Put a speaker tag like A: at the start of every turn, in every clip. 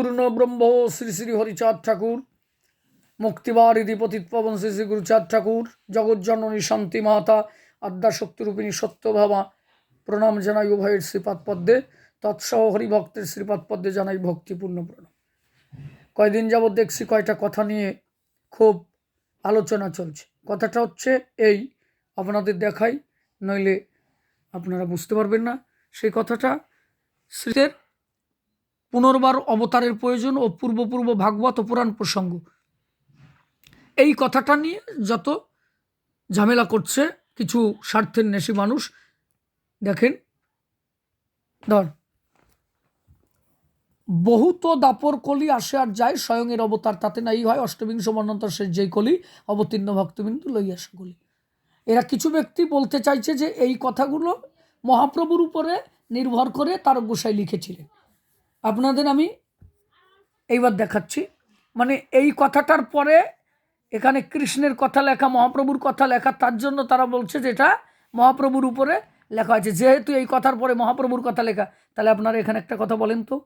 A: পূর্ণ ব্রহ্ম শ্রী শ্রী হরিচাঁদ ঠাকুর মুক্তিবারিধি পতিত পবন শ্রী শ্রী গুরুচাঁদ ঠাকুর জগজ্জননী শান্তি মাতা আদ্যাশক্তিরূপিণী সত্যভাবা প্রণাম জানাই উভয়ের শ্রীপাদ পদ্মে তৎসহ হরিভক্তের শ্রীপাদ পদ্মে জানাই ভক্তিপূর্ণ প্রণাম কয়দিন যাবৎ দেখছি কয়টা কথা নিয়ে খুব আলোচনা চলছে। কথাটা হচ্ছে এই, আপনাদের দেখাই, নইলে আপনারা বুঝতে পারবেন না। সেই কথাটা শ্রীদের পুনর্বার অবতারের প্রয়োজন ও পূর্বপূর্ব ভাগবত পুরাণ প্রসঙ্গ। এই কথাটা নিয়ে যত ঝামেলা করছে, কিছু স্বার্থের নেশি মানুষ, দেখেন, ধর, বহুত দাপর কলি আসে আর যায় স্বয়ংয়ের অবতার তাতে নাই হয়, অষ্টবিংশ মন্বন্তর শেষ যেই কলি, অবতীর্ণ ভক্তবিন্দু লইয়া কলি। এরা কিছু ব্যক্তি বলতে চাইছে যে, এই কথাগুলো মহাপ্রভুর উপরে নির্ভর করে তার গোসাই লিখেছিলেন। আপনাদের আমি এইবার দেখাচ্ছি। মানে এই কথাটার পরে এখানে কৃষ্ণের কথা লেখা, মহাপ্রভুর কথা লেখা, তার জন্য তারা বলছে যে এটা মহাপ্রভুর উপরে লেখা আছে যেহেতু এই কথার পরে মহাপ্রভুর কথা লেখা, তাহলে আপনারা এখানে একটা কথা বলেন তো।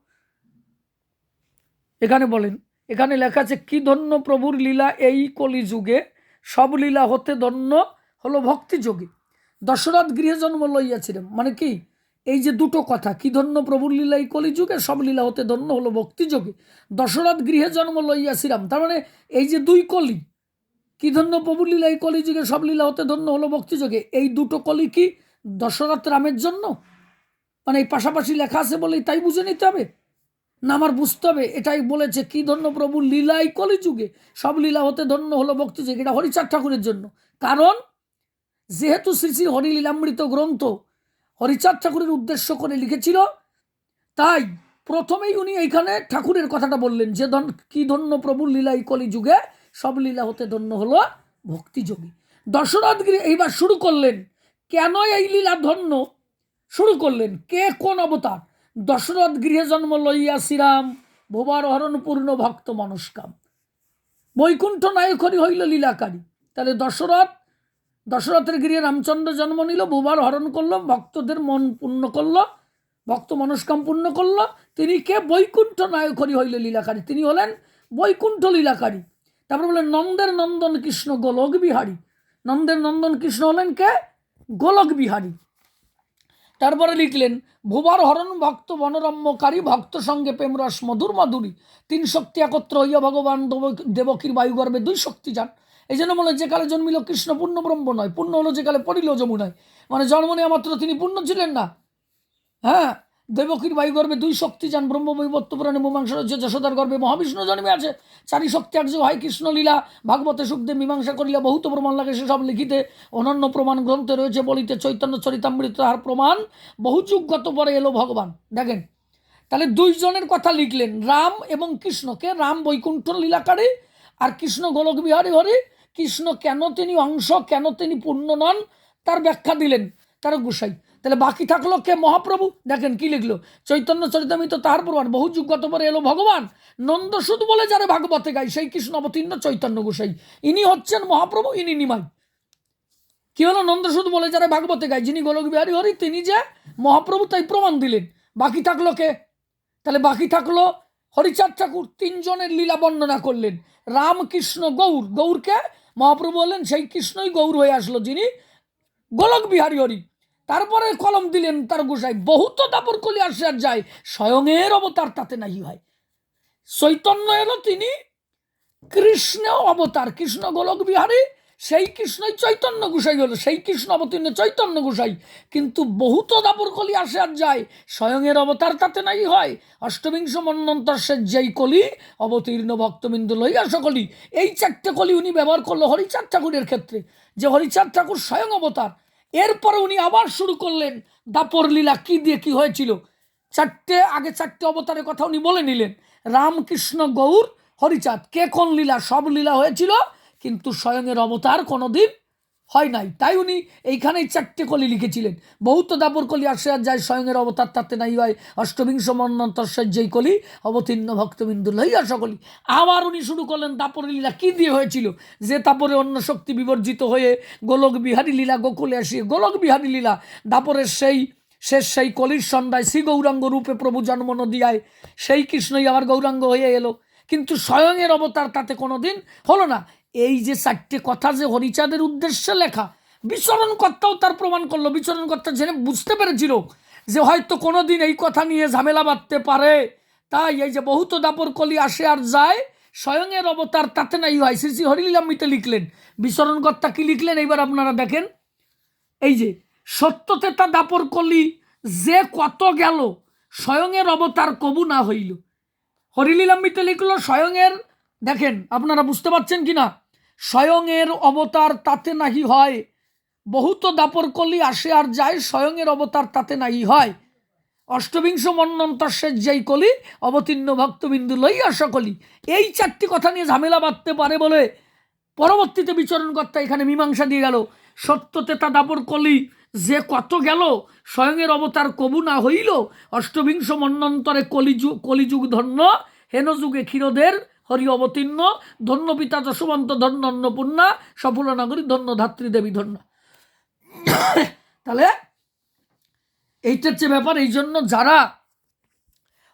A: এখানে বলেন, এখানে লেখা আছে, কি ধন্য প্রভুর লীলা এই কলিযুগে, সব লীলা হতে ধন্য হলো ভক্তি যোগে দশরথ গৃহে জন্ম লইয়াছিলেন। মানে কি? এই যে দুটো কথা, কি ধন্য প্রভুর লীলা এই কলিযুগে, সব লীলা হতে ধন্য হলো ভক্তি যোগে দশরথ গৃহে জন্ম লইয়াছিলাম তার মানে এই যে দুই কলি, কি ধন্য প্রভুর লীলা এই কলিযুগে, সব লীলা হতে ধন্য হলো ভক্তি যোগে এই দুটো কলি কি দশরথ রামের জন্য? মানে এই পাশাপাশি লেখা আছে বলেই তাই বুঝে নিতে হবে? না আমার বুঝতে হবে, এটাই বলেছে, কি ধন্য প্রভু লীলাই কলিযুগে, সব লীলা হতে ধন্য হলো ভক্তি যুগে এটা হরিচার ঠাকুরের জন্য। কারণ, যেহেতু শ্রী শ্রী হরিলীলামৃত গ্রন্থ হরিচাঁদ ঠাকুরের উদ্দেশ্য করে লিখেছিল। তাই প্রথমেই উনি এইখানে ঠাকুরের কথাটা বললেন যে, ধন, কি ধন্য প্রভুর লীলা এই কলিযুগে, সব লীলা হতে ধন্য হলো ভক্তিযোগী দশরথ গিরি এইবার শুরু করলেন কেন এই লীলা ধন্য? শুরু করলেন, কে কোন অবতার? দশরথ গৃহে জন্ম লইয়া শ্রীরাম, ভোবার হরণ পূর্ণ ভক্ত মনস্কাম। বৈকুণ্ঠ নায়করি হইল লীলাকারী। তাহলে দশরথ দশরথের গৃহে রামচন্দ্র জন্ম নিল ভোবার হরণ করল, ভক্তদের মন পূর্ণ করল, ভক্ত মনস্কাম পূর্ণ করল। তিনি কে? বৈকুণ্ঠ নায়করি হইল লীলাকারী। তিনি হলেন বৈকুণ্ঠ লীলাকারী। তারপর বললেন, নন্দের নন্দন কৃষ্ণ গোলক বিহারী। নন্দের নন্দন কৃষ্ণ হলেন কে? গোলক বিহারী। তারপরে লিখলেন, ভুবার হরণ ভক্ত বনরম্যকারী ভক্ত সঙ্গে প্রেমরস মধুর মাধুরী। তিন শক্তি একত্র হইয়া ভগবান দেব- দেবকীর বায়ুগর্ভে দুই শক্তি যান। এই জন্য বলে যে কালে জন্মিল কৃষ্ণ পূর্ণ ব্রহ্ম নয়, পূর্ণ হলো যে কালে পড়িল যমুনায়। মানে জন্ম নেওয়া মাত্র তিনি পূর্ণ ছিলেন না। হ্যাঁ দেবকীর বায়ুগর্ভে দুই শক্তি যান, ব্রহ্ম বৈবত্য পুরাণে মীমাংসা রয়েছে যশোদার গর্ভে মহাবিষ্ণু জন্মে আছে। চারি শক্তি এক হয় কৃষ্ণ লীলা, ভাগবতে সুখদেব মীমাংসা করিলা বহুত প্রমাণ লাগে সেসব লিখিতে। অনন্য প্রমাণ গ্রন্থে রয়েছে বলিতে চৈতন্য চরিতামৃত তাহার প্রমাণ। বহু যুগগত পরে এলো ভগবান। দেখেন, তাহলে দুইজনের কথা লিখলেন, রাম এবং কৃষ্ণকে রাম বৈকুণ্ঠ লীলাকারী আর কৃষ্ণ গোলক বিহারী হরি কৃষ্ণ কেন তিনি অংশ, কেন তিনি পূর্ণ নন, তার ব্যাখ্যা দিলেন তার গোসাই। তাহলে বাকি থাকল কে? মহাপ্রভু। দেখেন কি লিখলো? চৈতন্য চরিতামিত তাহার প্রমাণ বহু যুগগত পরে এলো ভগবান। নন্দসুদ বলে যারা ভাগবতে গাই সেই কৃষ্ণ অবতীর্ণ চৈতন্য গোসাই। ইনি হচ্ছেন মহাপ্রভু, ইনি নিমাই। কি হলো? নন্দসুদ বলে যারা ভাগবতে গায়, যিনি গোলক বিহারী হরি, তিনি যে মহাপ্রভু, তাই প্রমাণ দিলেন। বাকি থাকল কে? তাহলে বাকি থাকল হরিচাঁদ ঠাকুর, তিনজনের লীলা বর্ণনা করলেন। রামকৃষ্ণ গৌর। গৌরকে মহাপ্রভু বললেন, সেই কৃষ্ণই গৌর হয়ে আসলো যিনি গোলক বিহারী হরি। তারপরে কলম দিলেন তার গোসাই, বহুত দাপর কলি আসে আর যায় স্বয়ংয়ের অবতার তাতে নাহি হয়। চৈতন্য এলো তিনি কৃষ্ণ অবতার, কৃষ্ণ গোলক বিহারী সেই কৃষ্ণই চৈতন্য গোসাই হলো, সেই কৃষ্ণ অবতীর্ণ চৈতন্য গোসাই। কিন্তু বহুত দাপর কলি আসে আর যায় স্বয়ংয়ের অবতার তাতে নাই হয়। অষ্টবিংশ মন্বন্তর সে যেই কলি, অবতীর্ণ ভক্তবিন্দু লইয়া সকলি, এই চারটে কলি উনি ব্যবহার করল হরিচাঁদ ঠাকুরের ক্ষেত্রে, যে হরিচাঁদ ঠাকুর স্বয়ং অবতার। এরপরে উনি আবার শুরু করলেন দাপর লীলা, কি দিয়ে কি হয়েছিল? চারটে, আগে চারটে অবতারের কথা উনি বলে নিলেন, রামকৃষ্ণ গৌর, হরিচাঁদ। কে কোন লীলা? সব লীলা হয়েছিল কিন্তু স্বয়ংয়ের অবতার কোনোদিন হয় নাই। তাই উনি এইখানেই চারটে কলি লিখেছিলেন। বহুত দাপর কলি আসে আর যায় স্বয়ংয়ের অবতার, তাতে নাই হয়। অষ্টবিংশ মন্বন্তর যেই কলি, অবতীর্ণ ভক্তবিন্দু লইয়া সকলি। আবার উনি শুরু করলেন দাপর লীলা। কী দিয়ে হয়েছিল? যে তাপরে অন্য শক্তি বিবর্জিত হয়ে গোলক বিহারী লীলা গোকুলে আসিয়ে, গোলক বিহারী লীলা, দাপরের সেই শেষ সেই কলির সন্ধ্যায় শ্রী গৌরাঙ্গ রূপে প্রভু জন্ম নদিয়ায়, সেই কৃষ্ণই আবার গৌরাঙ্গ হয়ে এলো। কিন্তু স্বয়ংয়ের অবতার তাতে কোনো দিন হলো না। এই যে চারটে কথা যে হরিচাঁদের উদ্দেশ্যে লেখা, বিচরণকর্তাও তার প্রমাণ করল। বিচরণকর্তা জেনে বুঝতে পেরেছিল যে হয়তো কোনো দিন এই কথা নিয়ে ঝামেলা বাঁধতে পারে। তাই এই যে বহুত দাপর কলি আসে আর যায় স্বয়ংয়ের অবতার তাতে নাই হয়। শ্রী শ্রী হরিলীলামৃতে লিখলেন। বিচরণকর্তা কি লিখলেন? এইবার আপনারা দেখেন। এই যে, সত্যতে তা দাপর কলি যে কত গেল স্বয়ংয়ের অবতার কবু না হইল। হরিলীলামৃতে লিখলো স্বয়ংয়ের দেখেন, আপনারা বুঝতে পারছেন কি না স্বয়ংয়ের অবতার তাতে নাহি হয়। বহুত দাপর কলি আসে আর যায় স্বয়ংয়ের অবতার তাতে নাহি হয়। অষ্টবিংশ মন্নন্তর্ষের যেই কলি, অবতীর্ণ ভক্তবিন্দু লইয়া সকলি এই চারটি কথা নিয়ে ঝামেলা বাঁধতে পারে বলে পরবর্তীতে বিচরণকর্তা এখানে মীমাংসা দিয়ে গেল। সত্যতে তা দাপর কলি যে কত গেল স্বয়ংয়ের অবতার কবু না হইল, অষ্টবিংশ মন্নন্তরে কলিযুগ কলিযুগ ধন্য হেন যুগে ক্ষীরদের হরি অবতীর্ণ, ধন্য পিতা যশবন্ত ধন্য অন্নপূর্ণা, সফল নগরী, ধন্য ধাত্রী দেবী, ধন্য। তাহলে এইটার যে ব্যাপার, এই জন্য যারা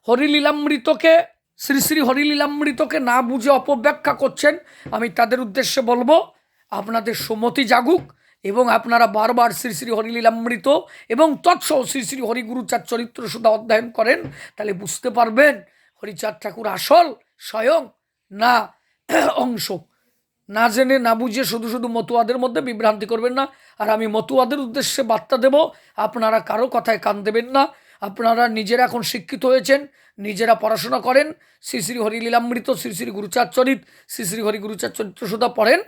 A: হরিলীলামৃতকে, শ্রী শ্রী হরিলীলামৃতকে না বুঝে অপব্যাখ্যা করছেন, আমি তাদের উদ্দেশ্যে বলব, আপনাদের সুমতি জাগুক এবং আপনারা বারবার শ্রী শ্রী হরিলীলামৃত এবং তৎসহ শ্রী শ্রী হরিগুরুচার চরিত্র সুদা অধ্যয়ন করেন, তাহলে বুঝতে পারবেন হরিচাঁদ ঠাকুর আসল, স্বয়ং না, অংশ। না জেনে, না বুঝিয়ে শুধু শুধু মতুয়াদের মধ্যে বিভ্রান্তি করবেন না। আর আমি মতুয়াদের উদ্দেশ্যে বার্তা দেব, আপনারা কারও কথায় কান দেবেন না। আপনারা নিজেরা এখন শিক্ষিত হয়েছেন, নিজেরা পড়াশোনা করেন। শ্রী শ্রী হরিলীলামৃত শ্রী শ্রী গুরুচার চরিত, শ্রী শ্রী হরি গুরুচার চরিত্র সুদা পড়েন।